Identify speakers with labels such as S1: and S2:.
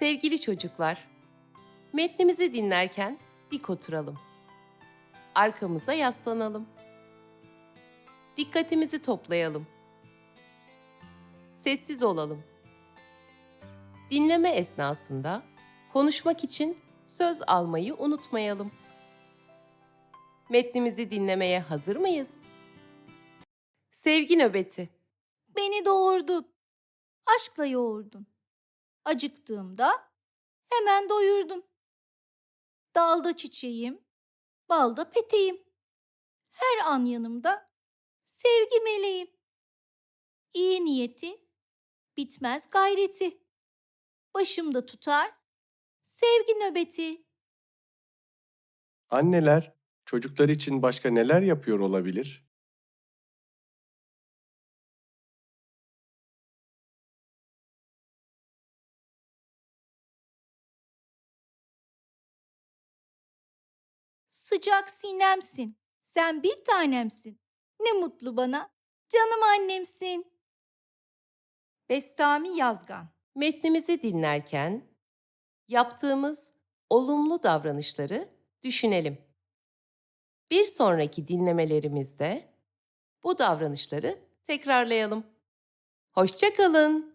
S1: Sevgili çocuklar, metnimizi dinlerken dik oturalım. Arkamıza yaslanalım. Dikkatimizi toplayalım. Sessiz olalım. Dinleme esnasında konuşmak için söz almayı unutmayalım. Metnimizi dinlemeye hazır mıyız? Sevgi nöbeti.
S2: Beni doğurdun. Aşkla yoğurdun. Acıktığımda hemen doyurdun. Dalda çiçeğim, balda peteğim. Her an yanımda sevgi meleğim. İyi niyeti, bitmez gayreti. Başımda tutar sevgi nöbeti.
S3: Anneler çocuklar için başka neler yapıyor olabilir?
S2: Sıcak sinemsin, sen bir tanemsin. Ne mutlu bana, canım annemsin. Bestami Yazgan
S1: Metnimizi dinlerken yaptığımız olumlu davranışları düşünelim. Bir sonraki dinlemelerimizde bu davranışları tekrarlayalım. Hoşça kalın.